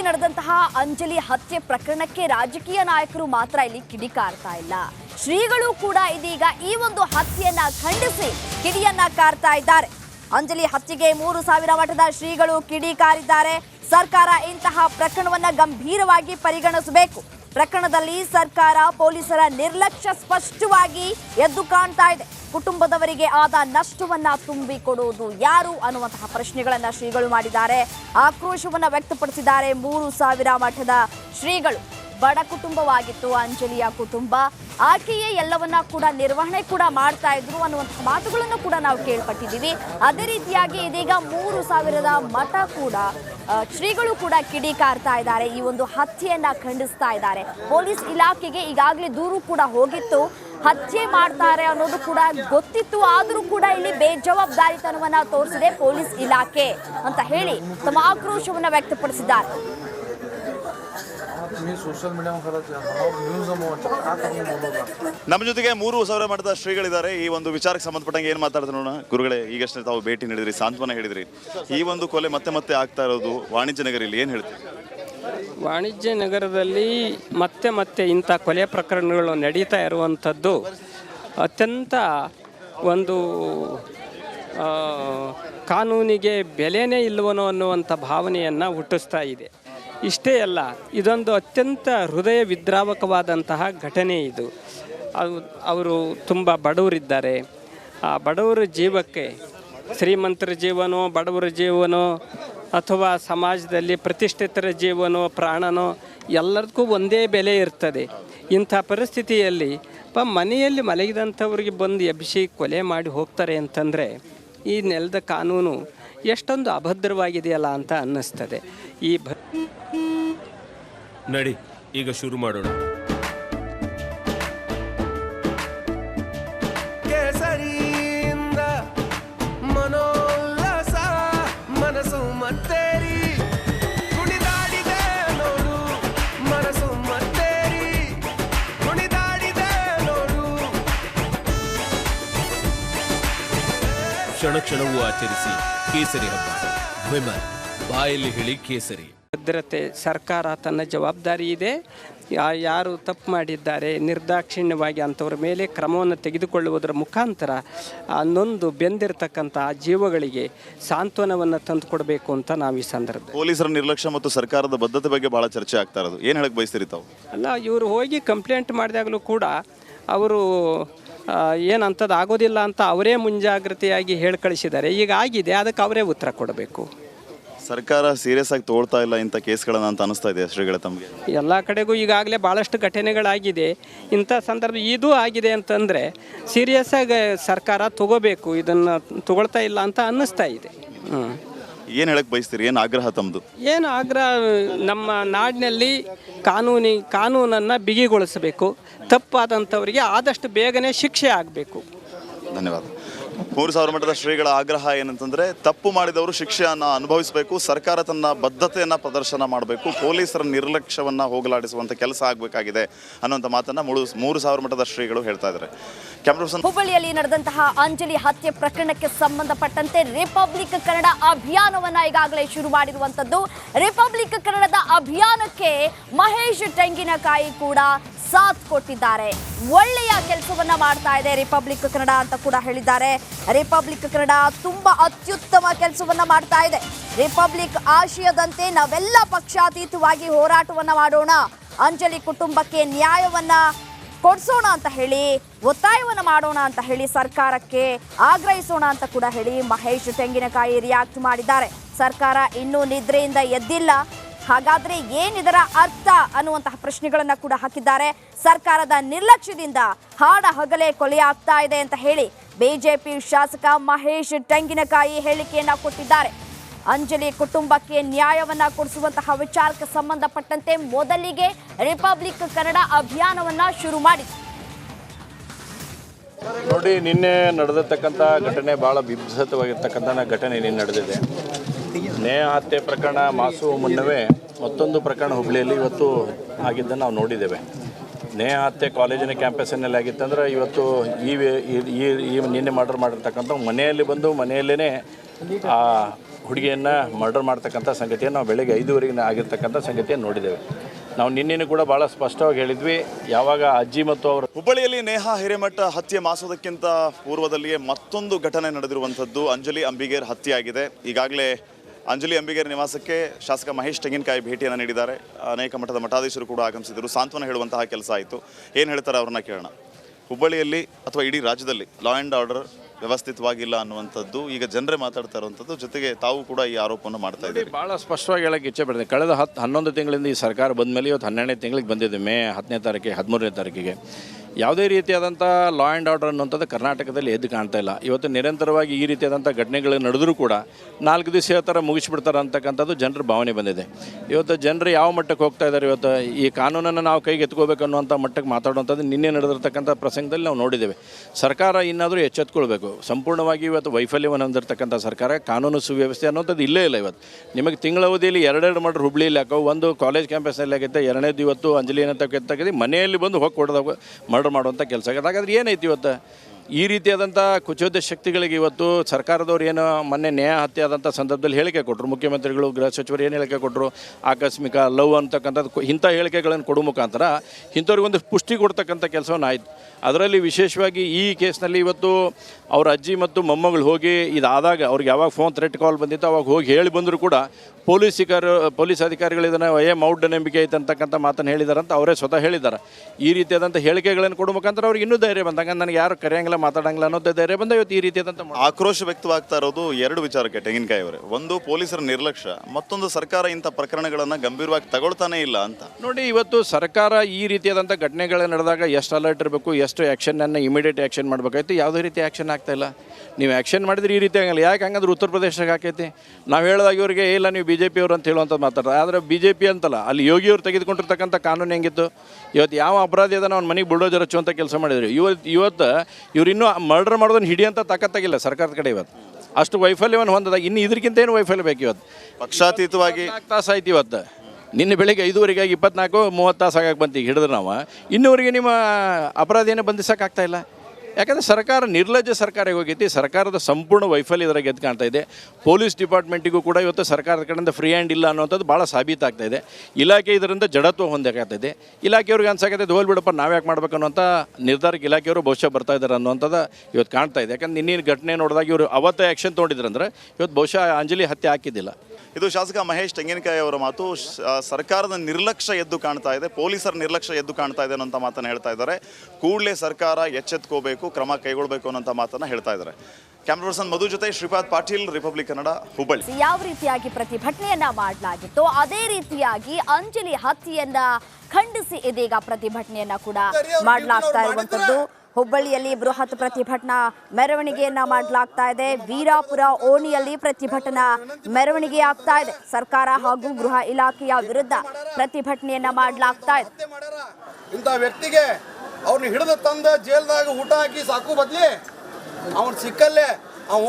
ಹುಬ್ಬಳ್ಳಿಯಲ್ಲಿ ನಡೆದಂತಹ ಅಂಜಲಿ ಹತ್ಯೆ ಪ್ರಕರಣಕ್ಕೆ ರಾಜಕೀಯ ನಾಯಕರು ಮಾತ್ರ ಇಲ್ಲಿ ಕಿಡಿಕಾರ್ತಾ ಇಲ್ಲ. ಶ್ರೀಗಳು ಕೂಡ ಇದೀಗ ಈ ಒಂದು ಹತ್ಯೆಯನ್ನ ಖಂಡಿಸಿ ಕಿಡಿಯನ್ನ ಕಾರ್ತಾ ಇದ್ದಾರೆ. ಅಂಜಲಿ ಹತ್ಯೆಗೆ ಮೂರು ಸಾವಿರ ಮಠದ ಶ್ರೀಗಳು ಕಿಡಿಕಾರಿದ್ದಾರೆ. ಸರ್ಕಾರ ಇಂತಹ ಪ್ರಕರಣವನ್ನ ಗಂಭೀರವಾಗಿ ಪರಿಗಣಿಸಬೇಕು. ಪ್ರಕರಣದಲ್ಲಿ ಸರ್ಕಾರ ಪೊಲೀಸರ ನಿರ್ಲಕ್ಷ್ಯ ಸ್ಪಷ್ಟವಾಗಿ ಎದ್ದು ಕಾಣ್ತಾ ಇದೆ. ಕುಟುಂಬದವರಿಗೆ ಆದ ನಷ್ಟವನ್ನ ತುಂಬಿಕೊಡುವುದು ಯಾರು ಅನ್ನುವಂತಹ ಪ್ರಶ್ನೆಗಳನ್ನ ಶ್ರೀಗಳು ಮಾಡಿದ್ದಾರೆ. ಆಕ್ರೋಶವನ್ನ ವ್ಯಕ್ತಪಡಿಸಿದ್ದಾರೆ ಮೂರು ಸಾವಿರ ಮಠದ ಶ್ರೀಗಳು. ಬಡ ಕುಟುಂಬವಾಗಿತ್ತು. ಅಂಜಲಿಯ ಕುಟುಂಬ ಆಕೆಯೇ ಎಲ್ಲವನ್ನ ಕೂಡ ನಿರ್ವಹಣೆ ಕೂಡ ಮಾಡ್ತಾ ಇದ್ರು ಅನ್ನುವಂತಹ ಮಾತುಗಳನ್ನು ಕೂಡ ನಾವು ಕೇಳ್ಪಟ್ಟಿದ್ದೀವಿ. ಅದೇ ರೀತಿಯಾಗಿ ಇದೀಗ ಮೂರು ಸಾವಿರದ ಮಠ ಕೂಡ ಶ್ರೀಗಳು ಕೂಡ ಕಿಡಿಕಾರ್ತಾ ಇದ್ದಾರೆ. ಈ ಒಂದು ಹತ್ಯೆಯನ್ನ ಖಂಡಿಸ್ತಾ ಇದ್ದಾರೆ. ಪೊಲೀಸ್ ಇಲಾಖೆಗೆ ಈಗಾಗಲೇ ದೂರು ಕೂಡ ಹೋಗಿತ್ತು. ಹತ್ಯೆ ಮಾಡ್ತಾರೆ ಅನ್ನೋದು ಕೂಡ ಗೊತ್ತಿತ್ತು. ಆದರೂ ಕೂಡ ಇಲ್ಲಿ ಬೇಜವಾಬ್ದಾರಿತನವನ್ನ ತೋರಿಸಿದೆ ಪೊಲೀಸ್ ಇಲಾಖೆ ಅಂತ ಹೇಳಿ ತಮ್ಮ ಆಕ್ರೋಶವನ್ನ ವ್ಯಕ್ತಪಡಿಸಿದ್ದಾರೆ. ನಮ್ಮ ಜೊತೆಗೆ ಮೂರು ಸಾವಿರ ಮಠದ ಶ್ರೀಗಳಿದ್ದಾರೆ. ಈ ಒಂದು ವಿಚಾರಕ್ಕೆ ಸಂಬಂಧಪಟ್ಟಂಗೆ ಏನು ಮಾತಾಡಿದ್ರು ನೋಡೋಣ. ಗುರುಗಳೇ ಈಗಷ್ಟೇ ತಾವು ಭೇಟಿ ನೀಡಿದ್ರಿ ಸಾಂತ್ವನ ಹೇಳಿದ್ರಿ. ಈ ಒಂದು ಕೊಲೆ ಮತ್ತೆ ಮತ್ತೆ ಆಗ್ತಾ ಇರೋದು ವಾಣಿಜ್ಯ ನಗರಿಲಿ ಏನು ಹೇಳ್ತೀವಿ ವಾಣಿಜ್ಯ ನಗರದಲ್ಲಿ ಮತ್ತೆ ಮತ್ತೆ ಇಂಥ ಕೊಲೆ ಪ್ರಕರಣಗಳು ನಡೀತಾ ಇರುವಂಥದ್ದು ಅತ್ಯಂತ ಒಂದು ಕಾನೂನಿಗೆ ಬೆಲೆನೇ ಇಲ್ಲವನೋ ಅನ್ನುವಂಥ ಭಾವನೆಯನ್ನು ಹುಟ್ಟಿಸ್ತಾ ಇದೆ. ಇಷ್ಟೇ ಅಲ್ಲ, ಇದೊಂದು ಅತ್ಯಂತ ಹೃದಯ ವಿದ್ರಾವಕವಾದಂತಹ ಘಟನೆ ಇದು. ಅವು ಅವರು ತುಂಬ ಬಡವರಿದ್ದಾರೆ. ಆ ಬಡವರ ಜೀವಕ್ಕೆ ಶ್ರೀಮಂತರ ಜೀವನೋ, ಬಡವರ ಜೀವನೋ, ಅಥವಾ ಸಮಾಜದಲ್ಲಿ ಪ್ರತಿಷ್ಠಿತರ ಜೀವನೋ, ಪ್ರಾಣನೋ, ಎಲ್ಲದಕ್ಕೂ ಒಂದೇ ಬೆಲೆ ಇರ್ತದೆ. ಇಂಥ ಪರಿಸ್ಥಿತಿಯಲ್ಲಿ ಪ ಮನೆಯಲ್ಲಿ ಮಲಗಿದಂಥವ್ರಿಗೆ ಬಂದು ಎಬ್ಬಿಸಿ ಕೊಲೆ ಮಾಡಿ ಹೋಗ್ತಾರೆ ಅಂತಂದರೆ, ಈ ನೆಲದ ಕಾನೂನು ಎಷ್ಟೊಂದು ಅಭದ್ರವಾಗಿದೆಯಲ್ಲ ಅಂತ ಅನ್ನಿಸ್ತದೆ. ಈ ಭ ನಡಿ ಈಗ ಶುರು ಮಾಡೋಣ. ಕೇಸರಿಯಿಂದ ಮನೋಲ್ಲಾಸ ಮನಸ್ಸು ಮತ್ತೇರಿ. ಕುಣಿದಾಡಿದೆ ನೋಡು ಮನಸ್ಸು ಮತ್ತೇರಿ. ಕುಣಿದಾಡಿದೆ ನೋಡು. ಕ್ಷಣ ಕ್ಷಣವೂ ಆಚರಿಸಿ. ಕೇಸರಿ ಹಬ್ಬ. ವಿಮಲ್ ಬಾಯಲ್ಲಿ ಹೇಳಿ ಕೇಸರಿ. ಭದ್ರತೆ ಸರ್ಕಾರ ತನ್ನ ಜವಾಬ್ದಾರಿ ಇದೆ. ಯಾರು ತಪ್ಪು ಮಾಡಿದ್ದಾರೆ ನಿರ್ದಾಕ್ಷಿಣ್ಯವಾಗಿ ಅಂಥವ್ರ ಮೇಲೆ ಕ್ರಮವನ್ನು ತೆಗೆದುಕೊಳ್ಳುವುದರ ಮುಖಾಂತರ ಆ ನೊಂದು ಬೆಂದಿರತಕ್ಕಂಥ ಜೀವಗಳಿಗೆ ಸಾಂತ್ವನವನ್ನು ತಂದುಕೊಡಬೇಕು ಅಂತ ನಾವು ಈ ಸಂದರ್ಭ ಪೊಲೀಸರ ನಿರ್ಲಕ್ಷ್ಯ ಮತ್ತು ಸರ್ಕಾರದ ಬದ್ಧತೆ ಬಗ್ಗೆ ಭಾಳ ಚರ್ಚೆ ಆಗ್ತಾ ಇರೋದು. ಏನು ಹೇಳಕ್ಕೆ ಬಯಸ್ತೀರಿ ತಾವು? ಅಲ್ಲ ಇವರು ಹೋಗಿ ಕಂಪ್ಲೇಂಟ್ ಮಾಡಿದಾಗಲೂ ಕೂಡ ಅವರು ಏನಂಥದ್ದು ಆಗೋದಿಲ್ಲ ಅಂತ ಅವರೇ ಮುಂಜಾಗ್ರತೆಯಾಗಿ ಹೇಳಿ ಕಳಿಸಿದ್ದಾರೆ ಈಗ ಆಗಿದೆ ಅದಕ್ಕೆ ಅವರೇ ಉತ್ತರ ಕೊಡಬೇಕು. ಸರ್ಕಾರ ಸೀರಿಯಸ್ ಆಗಿ ತಗೊಳ್ತಾ ಇಲ್ಲ ಇಂಥ ಕೇಸ್ಗಳನ್ನು ಅಂತ ಅನಿಸ್ತಾ ಇದೆ ಶ್ರೀಗಳ ತಮಗೆ? ಎಲ್ಲ ಕಡೆಗೂ ಈಗಾಗಲೇ ಭಾಳಷ್ಟು ಘಟನೆಗಳಾಗಿದೆ. ಇಂಥ ಸಂದರ್ಭ ಇದು ಆಗಿದೆ ಅಂತಂದರೆ ಸೀರಿಯಸ್ ಆಗಿ ಸರ್ಕಾರ ತಗೋಬೇಕು ಇದನ್ನು ತಗೊಳ್ತಾ ಇಲ್ಲ ಅಂತ ಅನ್ನಿಸ್ತಾ ಇದೆ. ಹ್ಞೂ ಏನು ಹೇಳಕ್ಕೆ ಬಯಸ್ತೀರಿ? ಏನು ಆಗ್ರಹ ತಮ್ಮದು ಏನು ಆಗ್ರಹ ನಮ್ಮ ನಾಡಿನಲ್ಲಿ ಕಾನೂನಿ ಕಾನೂನನ್ನು ಬಿಗಿಗೊಳಿಸಬೇಕು. ತಪ್ಪಾದಂಥವರಿಗೆ ಆದಷ್ಟು ಬೇಗನೆ ಶಿಕ್ಷೆ ಆಗಬೇಕು. ಧನ್ಯವಾದ. ಮೂರು ಸಾವಿರ ಮಟ್ಟದ ಶ್ರೀಗಳ ಆಗ್ರಹ ಏನಂತಂದ್ರೆ, ತಪ್ಪು ಮಾಡಿದವರು ಶಿಕ್ಷೆಯನ್ನು ಅನುಭವಿಸಬೇಕು, ಸರ್ಕಾರ ತನ್ನ ಬದ್ಧತೆಯನ್ನು ಪ್ರದರ್ಶನ ಮಾಡಬೇಕು, ಪೊಲೀಸರ ನಿರ್ಲಕ್ಷ್ಯವನ್ನು ಹೋಗಲಾಡಿಸುವಂಥ ಕೆಲಸ ಆಗಬೇಕಾಗಿದೆ ಅನ್ನುವಂಥ ಮಾತನ್ನು ಮೂರು ಮೂರು ಸಾವಿರ ಮಟ್ಟದ ಶ್ರೀಗಳು ಹೇಳ್ತಾ ಇದ್ದಾರೆ. ಹುಬ್ಬಳ್ಳಿಯಲ್ಲಿ ನಡೆದಂತಹ ಅಂಜಲಿ ಹತ್ಯೆ ಪ್ರಕರಣಕ್ಕೆ ಸಂಬಂಧಪಟ್ಟಂತೆ ರಿಪಬ್ಲಿಕ್ ಕನ್ನಡ ಅಭಿಯಾನವನ್ನ ಈಗಾಗಲೇ ಶುರು ಮಾಡಿರುವಂತದ್ದು. ರಿಪಬ್ಲಿಕ್ ಕನ್ನಡದ ಅಭಿಯಾನಕ್ಕೆ ಮಹೇಶ್ ತೆಂಗಿನಕಾಯಿ ಕೂಡ ಸಾಥ್ ಕೊಟ್ಟಿದ್ದಾರೆ. ಒಳ್ಳೆಯ ಕೆಲಸವನ್ನ ಮಾಡ್ತಾ ಇದೆ ರಿಪಬ್ಲಿಕ್ ಕನ್ನಡ ಅಂತ ಕೂಡ ಹೇಳಿದ್ದಾರೆ. ರಿಪಬ್ಲಿಕ್ ಕನ್ನಡ ತುಂಬಾ ಅತ್ಯುತ್ತಮ ಕೆಲಸವನ್ನ ಮಾಡ್ತಾ ಇದೆ. ರಿಪಬ್ಲಿಕ್ ಆಶಯದಂತೆ ನಾವೆಲ್ಲ ಪಕ್ಷಾತೀತವಾಗಿ ಹೋರಾಟವನ್ನ ಮಾಡೋಣ. ಅಂಜಲಿ ಕುಟುಂಬಕ್ಕೆ ನ್ಯಾಯವನ್ನ ಕೊಡ್ಸೋಣ ಅಂತ ಹೇಳಿ, ಒತ್ತಾಯವನ್ನು ಮಾಡೋಣ ಅಂತ ಹೇಳಿ ಸರ್ಕಾರಕ್ಕೆ ಆಗ್ರಹಿಸೋಣ ಅಂತ ಕೂಡ ಹೇಳಿ ಮಹೇಶ್ ತೆಂಗಿನಕಾಯಿ ರಿಯಾಕ್ಟ್ ಮಾಡಿದ್ದಾರೆ. ಸರ್ಕಾರ ಇನ್ನೂ ನಿದ್ರೆಯಿಂದ ಎದ್ದಿಲ್ಲ. ಹಾಗಾದ್ರೆ ಏನಿದರ ಅರ್ಥ ಅನ್ನುವಂತಹ ಪ್ರಶ್ನೆಗಳನ್ನು ಕೂಡ ಹಾಕಿದ್ದಾರೆ. ಸರ್ಕಾರದ ನಿರ್ಲಕ್ಷ್ಯದಿಂದ ಹಾಡ ಹಗಲೇ ಕೊಲೆಯಾಗ್ತಾ ಇದೆ ಅಂತ ಹೇಳಿ ಬಿಜೆಪಿ ಶಾಸಕ ಮಹೇಶ್ ತೆಂಗಿನಕಾಯಿ ಹೇಳಿಕೆಯನ್ನು ಕೊಟ್ಟಿದ್ದಾರೆ. ಅಂಜಲಿ ಕುಟುಂಬಕ್ಕೆ ನ್ಯಾಯವನ್ನ ಕೊಡಿಸುವಂತಹ ವಿಚಾರಕ್ಕೆ ಸಂಬಂಧಪಟ್ಟಂತೆ ಮೊದಲಿಗೆ ರಿಪಬ್ಲಿಕ್ ಕನ್ನಡ ಅಭಿಯಾನವನ್ನ ಶುರು ಮಾಡಿತು ನೋಡಿ, ನಿನ್ನೆ ನಡೆದಿರ್ತಕ್ಕಂಥ ಘಟನೆ ಭಾಳ ಬಿಭ್ರತವಾಗಿರ್ತಕ್ಕಂಥ ಘಟನೆ ನಿನ್ನೆ ನಡೆದಿದೆ. ನೇಹ ಹತ್ಯೆ ಪ್ರಕರಣ ಮಾಸುವ ಮುನ್ನವೇ ಮತ್ತೊಂದು ಪ್ರಕರಣ ಹುಬ್ಬಳ್ಳಿಯಲ್ಲಿ ಇವತ್ತು ಆಗಿದ್ದನ್ನು ನಾವು ನೋಡಿದ್ದೇವೆ. ನೇಹ ಹತ್ಯೆ ಕಾಲೇಜಿನ ಕ್ಯಾಂಪಸ್ಸಿನಲ್ಲಿ ಆಗಿತ್ತಂದ್ರೆ ಇವತ್ತು ಈ ಈ- ನಿನ್ನೆ ಮರ್ಡರ್ ಮಾಡಿರ್ತಕ್ಕಂಥ ಮನೆಯಲ್ಲಿ ಬಂದು ಮನೆಯಲ್ಲೇ ಹುಡುಗಿಯನ್ನು ಮರ್ಡರ್ ಮಾಡ್ತಕ್ಕಂಥ ಸಂಗತಿಯನ್ನು ನಾವು ಬೆಳಗ್ಗೆ ಐದುವರೆಗೆ ಆಗಿರ್ತಕ್ಕಂಥ ಸಂಗತಿಯನ್ನು ನೋಡಿದ್ದೇವೆ. ನಾವು ನಿನ್ನೆನೂ ಕೂಡ ಭಾಳ ಸ್ಪಷ್ಟವಾಗಿ ಹೇಳಿದ್ವಿ, ಯಾವಾಗ ಅಜ್ಜಿ ಮತ್ತು ಅವರು ಹುಬ್ಬಳ್ಳಿಯಲ್ಲಿ ನೇಹಾ ಹಿರೇಮಠ ಹತ್ಯೆ ಮಾಸೋದಕ್ಕಿಂತ ಪೂರ್ವದಲ್ಲಿಯೇ ಮತ್ತೊಂದು ಘಟನೆ ನಡೆದಿರುವಂಥದ್ದು, ಅಂಜಲಿ ಅಂಬಿಗೇರ್ ಹತ್ಯೆ ಆಗಿದೆ ಈಗಾಗಲೇ ಅಂಜಲಿ ಅಂಬಿಗೇರ್ ನಿವಾಸಕ್ಕೆ ಶಾಸಕ ಮಹೇಶ್ ತೆಂಗಿನಕಾಯಿ ಭೇಟಿಯನ್ನು ನೀಡಿದ್ದಾರೆ. ಅನೇಕ ಮಠದ ಮಠಾಧೀಶರು ಕೂಡ ಆಗಮಿಸಿದರು ಸಾಂತ್ವನ ಹೇಳುವಂತಹ ಕೆಲಸ ಆಯಿತು. ಏನು ಹೇಳ್ತಾರೆ ಅವ್ರನ್ನ ಕೇಳೋಣ. ಹುಬ್ಬಳ್ಳಿಯಲ್ಲಿ ಅಥವಾ ಇಡೀ ರಾಜ್ಯದಲ್ಲಿ ಲಾ ಆ್ಯಂಡ್ ಆರ್ಡರ್ ವ್ಯವಸ್ಥಿತವಾಗಿಲ್ಲ ಅನ್ನುವಂಥದ್ದು ಈಗ ಜನರೇ ಮಾತಾಡ್ತಾ ಇರುವಂಥದ್ದು ಜೊತೆಗೆ ತಾವು ಕೂಡ ಈ ಆರೋಪವನ್ನು ಮಾಡ್ತಾ ಇದ್ದೀವಿ ಭಾಳ ಸ್ಪಷ್ಟವಾಗಿ ಹೇಳಕ್ಕೆ ಇಚ್ಛೆ ಪಡ್ತೀನಿ. ಕಳೆದ ಹತ್ತು ಹನ್ನೊಂದು ತಿಂಗಳಿಂದ ಈ ಸರ್ಕಾರ ಬಂದ ಮೇಲೆ ಇವತ್ತು ಹನ್ನೆರಡನೇ ತಿಂಗಳಿಗೆ ಬಂದಿದೆ ಮೇ ಹತ್ತನೇ ತಾರೀಕಿಗೆ ಹದಿಮೂರನೇ ತಾರೀಕಿಗೆ. ಯಾವುದೇ ರೀತಿಯಾದಂಥ ಲಾ ಆ್ಯಂಡ್ ಆರ್ಡರ್ ಅನ್ನುವಂಥದ್ದು ಕರ್ನಾಟಕದಲ್ಲಿ ಎದ್ದು ಕಾಣ್ತಾ ಇಲ್ಲ. ಇವತ್ತು ನಿರಂತರವಾಗಿ ಈ ರೀತಿಯಾದಂಥ ಘಟನೆಗಳು ನಡೆದರೂ ಕೂಡ ನಾಲ್ಕು ದಿವಸ ಹೇಳ್ತಾರೆ ಮುಗಿಸ್ಬಿಡ್ತಾರೆ ಅಂತಕ್ಕಂಥದ್ದು ಜನರ ಭಾವನೆ ಬಂದಿದೆ. ಇವತ್ತು ಜನರು ಯಾವ ಮಟ್ಟಕ್ಕೆ ಹೋಗ್ತಾ ಇದ್ದಾರೆ ಇವತ್ತು? ಈ ಕಾನೂನನ್ನು ನಾವು ಕೈಗೆ ಎತ್ಕೋಬೇಕು ಅನ್ನುವಂಥ ಮಟ್ಟಕ್ಕೆ ಮಾತಾಡುವಂಥದ್ದು ನಿನ್ನೆ ನಡೆದಿರ್ತಕ್ಕಂಥ ಪ್ರಸಂಗದಲ್ಲಿ ನಾವು ನೋಡಿದ್ದೇವೆ. ಸರ್ಕಾರ ಇನ್ನಾದರೂ ಎಚ್ಚೆತ್ಕೊಳ್ಬೇಕು. ಸಂಪೂರ್ಣವಾಗಿ ಇವತ್ತು ವೈಫಲ್ಯವನ್ನು ಹೊಂದಿರತಕ್ಕಂಥ ಸರ್ಕಾರ ಕಾನೂನು ಸುವ್ಯವಸ್ಥೆ ಅನ್ನೋಂಥದ್ದು ಇಲ್ಲೇ ಇಲ್ಲ ಇವತ್ತು. ನಿಮಗೆ ತಿಂಗಳ ಅವಧಿಯಲ್ಲಿ ಎರಡೆರಡು ಮಾಡಿ ಹುಬ್ಳಿಯಲ್ಲಿ ಹಾಕೋ, ಒಂದು ಕಾಲೇಜ್ ಕ್ಯಾಂಪಸ್ನಲ್ಲಿ ಆಗುತ್ತೆ ಎರಡನೇದು ಇವತ್ತು ಅಂಜಲಿ ತೆಗೆದು ಮನೆಯಲ್ಲಿ ಬಂದು ಹೋಗಿ ಕೊಡೋದಾಗ ಮರ್ಡರ್ ಮಾಡುವಂಥ ಕೆಲಸ ಆಗಿದೆ. ಹಾಗಾದ್ರೆ ಏನೈತಿ ಇವತ್ತು? ಈ ರೀತಿಯಾದಂಥ ಕುಚೋದ್ಯ ಶಕ್ತಿಗಳಿಗೆ ಇವತ್ತು ಸರ್ಕಾರದವ್ರು ಏನು ಮೊನ್ನೆ ನ್ಯಾಯ ಹತ್ಯೆ ಆದಂಥ ಸಂದರ್ಭದಲ್ಲಿ ಹೇಳಿಕೆ ಕೊಟ್ಟರು ಮುಖ್ಯಮಂತ್ರಿಗಳು, ಗೃಹ ಸಚಿವರು ಏನು ಹೇಳಿಕೆ ಕೊಟ್ಟರು ಆಕಸ್ಮಿಕ ಲವ್ ಅಂತಕ್ಕಂಥದ್ದು ಇಂಥ ಹೇಳಿಕೆಗಳನ್ನು ಕೊಡೋ ಮುಖಾಂತರ ಇಂಥವ್ರಿಗೊಂದು ಪುಷ್ಟಿ ಕೊಡ್ತಕ್ಕಂಥ ಕೆಲಸವನ್ನು ಆಯಿತು. ಅದರಲ್ಲಿ ವಿಶೇಷವಾಗಿ ಈ ಕೇಸ್ನಲ್ಲಿ ಇವತ್ತು ಅವ್ರ ಅಜ್ಜಿ ಮತ್ತು ಮೊಮ್ಮಗಳು ಹೋಗಿ ಇದಾದಾಗ ಅವ್ರಿಗೆ ಯಾವಾಗ ಫೋನ್ ಥ್ರೆಟ್ ಕಾಲ್ ಬಂದಿತ್ತು ಅವಾಗ ಹೋಗಿ ಹೇಳಿ ಬಂದರೂ ಕೂಡ ಪೊಲೀಸ್ ಅಧಿಕಾರಿ ಪೊಲೀಸ್ ಅಧಿಕಾರಿಗಳು ಇದನ್ನು ಏ ಮೌಢ ನಂಬಿಕೆ ಐತೆ ಅಂತಕ್ಕಂಥ ಮಾತನ್ನು ಅಂತ ಅವರೇ ಸ್ವತಃ ಹೇಳಿದ್ದಾರೆ. ಈ ರೀತಿಯಾದಂಥ ಹೇಳಿಕೆಗಳನ್ನು ಕೊಡೋ ಮುಖಾಂತರ ಅವ್ರಿಗೆ ಇನ್ನೂ ಧೈರ್ಯ ಬಂದಾಗ ನನಗೆ ಯಾರು ಕರೆಯಂಗಿಲ್ಲ ಮಾತಾಡಂಗಿಲ್ಲ ಅನ್ನೋದೇ ಧೈರ್ಯ ಬಂದ ಇವತ್ತು ಈ ರೀತಿಯಾದಂಥ ಆಕ್ರೋಶ ವ್ಯಕ್ತವಾಗ್ತಾ ಇರೋದು ಎರಡು ವಿಚಾರಕ್ಕೆ ತೆಂಗಿನಕಾಯಿ ಅವರೇ ಒಂದು ಪೊಲೀಸರ ನಿರ್ಲಕ್ಷ್ಯ. ಮತ್ತೊಂದು ಸರ್ಕಾರ ಇಂಥ ಪ್ರಕರಣಗಳನ್ನು ಗಂಭೀರವಾಗಿ ತಗೊಳ್ತಾನೆ ಇಲ್ಲ ಅಂತ. ನೋಡಿ ಇವತ್ತು ಸರ್ಕಾರ ಈ ರೀತಿಯಾದಂಥ ಘಟನೆಗಳು ನಡೆದಾಗ ಎಷ್ಟು ಅಲರ್ಟ್ ಇರಬೇಕು ಎಷ್ಟು ಆ್ಯಕ್ಷನನ್ನು ಇಮಿಡಿಯೇಟ್ ಆ್ಯಕ್ಷನ್ ಮಾಡಬೇಕಾಯ್ತು. ಯಾವುದೇ ರೀತಿ ಆ್ಯಕ್ಷನ್ ಆಗ್ತಾ ಇಲ್ಲ. ನೀವು ಆ್ಯಕ್ಷನ್ ಮಾಡಿದ್ರೆ ಈ ರೀತಿ ಆಗಲ್ಲ ಯಾಕೆ ಹಂಗಂದ್ರೆ ಉತ್ತರ ಪ್ರದೇಶಕ್ಕೆ ಹಾಕೈತಿ ನಾವು ಹೇಳಿದಾಗ ಇವರಿಗೆ ಇಲ್ಲ ನೀವು ಬಿ ಜೆ ಪಿಯವರು ಅಂತ ಹೇಳುವಂಥದ್ದು ಮಾತಾಡ್ತಾರೆ. ಆದರೆ ಬಿ ಜೆ ಪಿ ಅಂತಲ್ಲ ಅಲ್ಲಿ ಯೋಗಿಯವರು ತೆಗೆದುಕೊಂಡಿರ್ತಕ್ಕಂಥ ಕಾನೂನು ಹೆಂಗಿತ್ತು? ಇವತ್ತು ಯಾವ ಅಪರಾಧಿ ಅದನ್ನು ಅವ್ನ ಮನೆಗೆ ಬುಲ್ಡೋಜರ್ ಹಚ್ಚುವಂಥ ಕೆಲಸ ಮಾಡಿದ್ರು. ಇವತ್ತು ಇವತ್ತು ಇವ್ರು ಇನ್ನೂ ಮರ್ಡರ್ ಮಾಡೋದನ್ನು ಹಿಡಿಯಂಥ ತಾಕತ್ತಾಗಿಲ್ಲ ಸರ್ಕಾರದ ಕಡೆ ಇವತ್ತು. ಅಷ್ಟು ವೈಫಲ್ಯವನ್ನು ಹೊಂದದಾಗ ಇನ್ನು ಇದಕ್ಕಿಂತ ಏನು ವೈಫಲ್ಯ ಬೇಕು ಇವತ್ತು? ಪಕ್ಷಾತೀತವಾಗಿ ತಾಸು ಆಯ್ತು ಇವತ್ತು. ನಿನ್ನೆ ಬೆಳಿಗ್ಗೆ ಐದುವರೆಗಾಗಿ ಇಪ್ಪತ್ನಾಲ್ಕು ಮೂವತ್ತು ತಾಸು ಆಗಕ್ಕೆ ಬಂತು ಈಗ ಹಿಡಿದ್ರೆ ನಾವು. ಇನ್ನೂವರೆಗೆ ನಿಮ್ಮ ಅಪರಾಧಿಯನ್ನು ಬಂಧಿಸೋಕ್ಕಾಗ್ತಾ ಇಲ್ಲ? ಯಾಕಂದರೆ ಸರ್ಕಾರ ನಿರ್ಲಜ್ಜ ಸರ್ಕಾರ ಹೋಗೈತಿ, ಸರ್ಕಾರದ ಸಂಪೂರ್ಣ ವೈಫಲ್ಯ ಇದ್ರಾಗ ಎದ್ದು ಕಾಣ್ತಾ ಇದೆ. ಪೊಲೀಸ್ ಡಿಪಾರ್ಟ್ಮೆಂಟಿಗೂ ಕೂಡ ಇವತ್ತು ಸರ್ಕಾರದ ಕಡೆಯಿಂದ ಫ್ರೀ ಹ್ಯಾಂಡ್ ಇಲ್ಲ ಅನ್ನೋಂಥದ್ದು ಭಾಳ ಸಾಬೀತಾಗ್ತಾ ಇದೆ. ಇಲಾಖೆ ಇದರಿಂದ ಜಡತ್ವ ಇದೆ. ಇಲಾಖೆಯವ್ರಿಗೆ ಅನ್ಸಾಕತ್ತೆ, ಹೋಲ್ ಬಿಡಪ್ಪ, ನಾವು ಯಾಕೆ ಮಾಡ್ಬೇಕು ಅನ್ನೋಂಥ ನಿರ್ಧಾರಕ್ಕೆ ಇಲಾಖೆಯವರು ಬಹುಶಃ ಬರ್ತಾ ಇದ್ದಾರೆ ಅನ್ನೋಂಥದ್ದು ಇವತ್ತು ಕಾಣ್ತಾ ಇದೆ. ಯಾಕಂದ್ರೆ ನಿನ್ನೆ ಘಟನೆ ನೋಡಿದಾಗ ಇವರು ಅವತ್ತೇ ಆ್ಯಕ್ಷನ್ ತೊಗೊಂಡಿದ್ರಂದ್ರೆ ಇವತ್ತು ಬಹುಶಃ ಅಂಜಲಿ ಹತ್ಯೆ ಹಾಕಿದ್ದಿಲ್ಲ. ಇದು ಶಾಸಕ ಮಹೇಶ್ ತೆಂಗಿನಕಾಯಿ ಅವರ ಮಾತು ಸರ್ಕಾರದ ನಿರ್ಲಕ್ಷ್ಯ ಎದ್ದು ಕಾಣ್ತಾ ಇದೆ, ಪೊಲೀಸರ ನಿರ್ಲಕ್ಷ್ಯ ಎದ್ದು ಕಾಣ್ತಾ ಇದೆ ಅನ್ನೋಂಥ ಮಾತನ್ನು ಹೇಳ್ತಾ ಇದ್ದಾರೆ. ಕೂಡಲೇ ಸರ್ಕಾರ ಎಚ್ಚೆತ್ಕೋಬೇಕು. ಕ್ರಮ ಕೈಗೊಳ್ಳಬೇಕು ಅನ್ನೋಂಥ ಮಾತನ್ನು ಹೇಳ್ತಾ ಇದ್ದಾರೆ. ಕ್ಯಾಮ್ರಾ ಪರ್ಸನ್ ಮಧು ಜೊತೆ ಶ್ರೀಪಾದ್ ಪಾಟೀಲ್ ರಿಪಬ್ಲಿಕ್ ಕನ್ನಡ ಹುಬ್ಬಳ್ಳಿ. ಯಾವ ರೀತಿಯಾಗಿ ಪ್ರತಿಭಟನೆಯನ್ನ ಮಾಡಲಾಗಿತ್ತು ಅದೇ ರೀತಿಯಾಗಿ ಅಂಜಲಿ ಹತ್ಯೆಯನ್ನ ಖಂಡಿಸಿ ಇದೀಗ ಪ್ರತಿಭಟನೆಯನ್ನ ಕೂಡ ಮಾಡಲಾಗ್ತಾ ಇರುವಂತದ್ದು. ಹುಬ್ಬಳ್ಳಿಯಲ್ಲಿ ಬೃಹತ್ ಪ್ರತಿಭಟನಾ ಮೆರವಣಿಗೆಯನ್ನ ಮಾಡಲಾಗ್ತಾ ಇದೆ. ವೀರಾಪುರ ಓಣಿಯಲ್ಲಿ ಪ್ರತಿಭಟನಾ ಮೆರವಣಿಗೆ ಆಗ್ತಾ ಇದೆ. ಸರ್ಕಾರ ಹಾಗೂ ಗೃಹ ಇಲಾಖೆಯ ವಿರುದ್ಧ ಪ್ರತಿಭಟನೆಯನ್ನ ಮಾಡಲಾಗ್ತಾ ಇದೆ. ಇಂಥ ವ್ಯಕ್ತಿಗೆ ಅವ್ರನ್ನ ಹಿಡಿದು ತಂದ ಜೇಲ್ದಾಗ ಊಟ ಹಾಕಿ ಸಾಕು ಬದ್ಲಿ ಅವ್ನು ಸಿಕ್ಕಲ್ಲೇ ಅವ್ನು